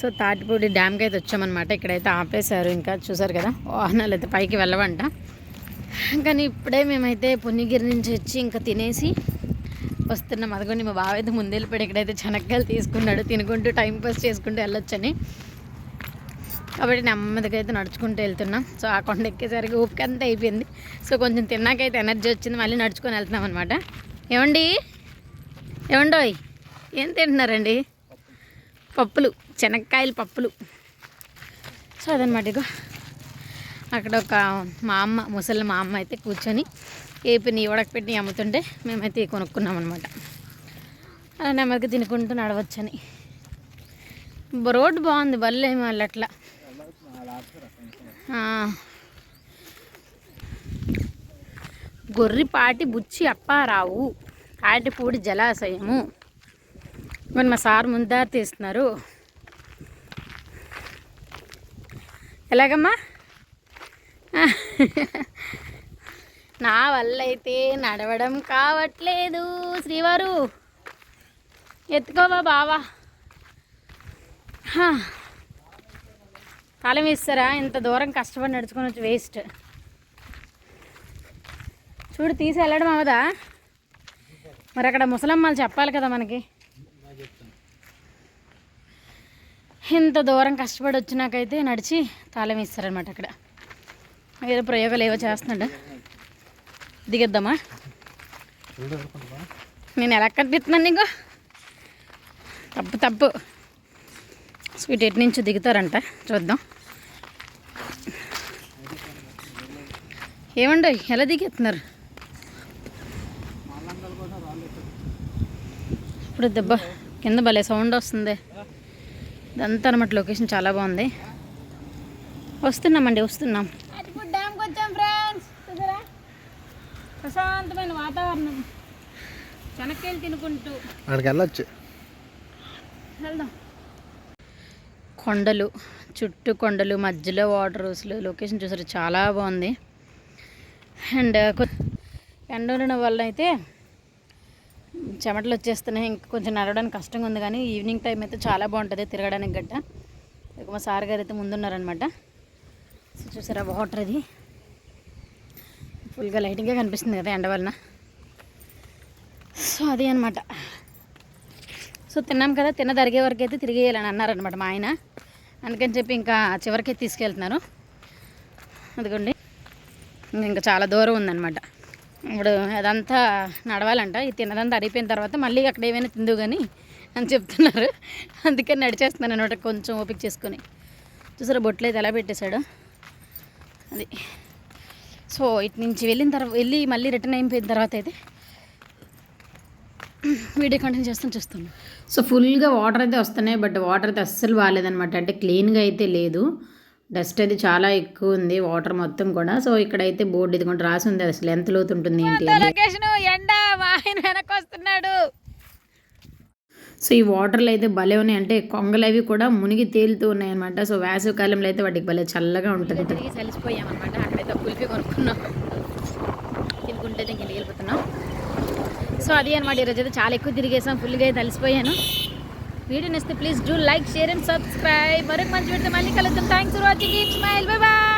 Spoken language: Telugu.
సో తాటిపూడి డ్యామ్కి అయితే వచ్చామన్నమాట. ఇక్కడైతే ఆపేశారు ఇంకా చూసారు కదా? వాహనాలు అయితే పైకి వెళ్ళవంట. కానీ ఇప్పుడే మేమైతే పుణ్యగిరి నుంచి వచ్చి ఇంకా తినేసి వస్తున్నాం. అదిగోండి మా బావ అయితే ముందు ఇక్కడైతే చెనక్కాయలు తీసుకున్నాడు. తినుకుంటూ టైం పాస్ చేసుకుంటూ వెళ్ళొచ్చని. కాబట్టి నెమ్మదిగా అయితే నడుచుకుంటూ వెళ్తున్నాం. సో ఆ కొండ ఎక్కేసరికి ఊపిక అంతా అయిపోయింది. సో కొంచెం తిన్నాకైతే ఎనర్జీ వచ్చింది. మళ్ళీ నడుచుకొని వెళ్తున్నాం అనమాట ఏమండి? ఏమండోయ్? ఏం తింటున్నారండి? పప్పులు శనక్కాయలు పప్పులు. సో అదనమాట ఇగో. అక్కడ ఒక మా అమ్మ ముసలి మా అమ్మ అయితే కూర్చొని ఏపీని ఉడకపెట్టి అమ్ముతుంటే మేమైతే కొనుక్కున్నాం అనమాట అలా నెమ్మదిగా తినుకుంటూ నడవచ్చని. రోడ్డు బాగుంది బల్లే వాళ్ళు అట్లా. ఆ. గొర్రిపాటి బుచ్చి అప్పారావు కాటిపూడి జలాశయము. మరి మా సార్ ముందారు తీస్తున్నారు. ఎలాగమ్మా? నా వల్ల అయితే నడవడం కావట్లేదు శ్రీవారు. ఎత్తుకోవా బావా. తలం వేస్తారా? ఇంత దూరం కష్టపడి నడుచుకొని వచ్చి వేస్ట్ చూడు తీసి వెళ్ళడం అవదా? మరి అక్కడ ముసలమ్మలు చెప్పాలి కదా మనకి. ఇంత దూరం కష్టపడి వచ్చినాకైతే నడిచి తాళం ఇస్తారనమాట అక్కడ. ఏదో ప్రయోగాలు ఏవో చేస్తున్నాడు. దిగిద్దామా? నేను ఎలా కనిపిస్తున్నాను నీకు? తప్పు తప్పు. స్వీట్ ఎటు నుంచి దిగుతారంట. చూద్దాం. ఏమండో ఎలా దిగేస్తున్నారు? ఇప్పుడు దెబ్బ కింద భలే సౌండ్ వస్తుంది. ఇదంతా అనమాట లొకేషన్ చాలా బాగుంది. వస్తున్నామండి వస్తున్నాం. ఇప్పుడు డ్యామ్కి వచ్చాం ఫ్రెండ్స్ ప్రశాంతమైన వాతావరణం. చెనక్కాయలు తినుకుంటూ. అక్కడికి వెళ్ళొచ్చు. వెళ్దాం. కొండలు చుట్టూ కొండలు మధ్యలో వాటర్ అసలు లొకేషన్ చూసారు చాలా బాగుంది. అండ్ ఎండ ఉండడం వల్ల అయితే చెమటలు వచ్చేస్తున్నాయి ఇంకా కొంచెం నడవడానికి కష్టంగా ఉంది కానీ ఈవినింగ్ టైం అయితే చాలా బాగుంటుంది తిరగడానికి గట్ట. ఇక మా సార్ గారు అయితే ముందున్నారనమాట సో చూసారా వాటర్ అది ఫుల్గా లైటింగ్గా కనిపిస్తుంది కదా ఎండ వలన. సో అది అనమాట సో తిన్నాం కదా తిన్న తరిగే వరకు అయితే తిరిగేయాలని అన్నారనమాట మా ఆయన. అందుకని చెప్పి ఇంకా చివరికి తీసుకెళ్తున్నారు. అదిగోండి. ఇంకా చాలా దూరం ఉందన్నమాట. ఇప్పుడు అదంతా నడవాలంట. ఇది తిన్నదంతా అరిగిపోయిన తర్వాత మళ్ళీ అక్కడ ఏమైనా తిందు కానీ అని చెప్తున్నారు. అందుకని నడిచేస్తున్నాను అనమాట కొంచెం ఓపిక చేసుకొని. చూసారా బొట్లు అయితే ఎలా పెట్టేశాడు. అది. సో ఇటు నుంచి వెళ్ళిన తర్వాత వెళ్ళి మళ్ళీ రిటర్న్ అయిపోయిన తర్వాత అయితే వీడియో కంటిన్యూ చేస్తాను చూస్తాను. సో ఫుల్గా వాటర్ అయితే వస్తున్నాయి బట్ వాటర్ అయితే అస్సలు బాగాలేదనమాట అంటే క్లీన్గా అయితే లేదు. డస్ట్ అయితే చాలా ఎక్కువ ఉంది వాటర్ మొత్తం కూడా. సో ఇక్కడైతే బోర్డు ఇది కూడా రాసి ఉంది. అసలు ఎంత లోతు ఉంటుంది ఏంటి ఎండ ఆయన వెనక్కి వస్తున్నాడు సో ఈ వాటర్లో అయితే భలే ఉన్నాయి. అంటే కొంగలు అవి కూడా మునిగి తేలుతూ ఉన్నాయి అనమాట సో వేసవి కాలంలో అయితే వాటికి భలే చల్లగా ఉంటుంది. అనమాట అక్కడైతే కుల్ఫీ కొనుక్కున్నాం. తినుకుంటే ఇంటికి వెళ్ళిపోతున్నాం సో అది అనమాట ఈరోజు అయితే చాలా ఎక్కువ తిరిగేసాం. ఫుల్గా అయితే అలసిపోయాను. వీడియో నచ్చితే please do like share and subscribe మరొక మంచి వీడియో మళ్ళీ కలుద్దాం. Thanks for watching it's smile bye bye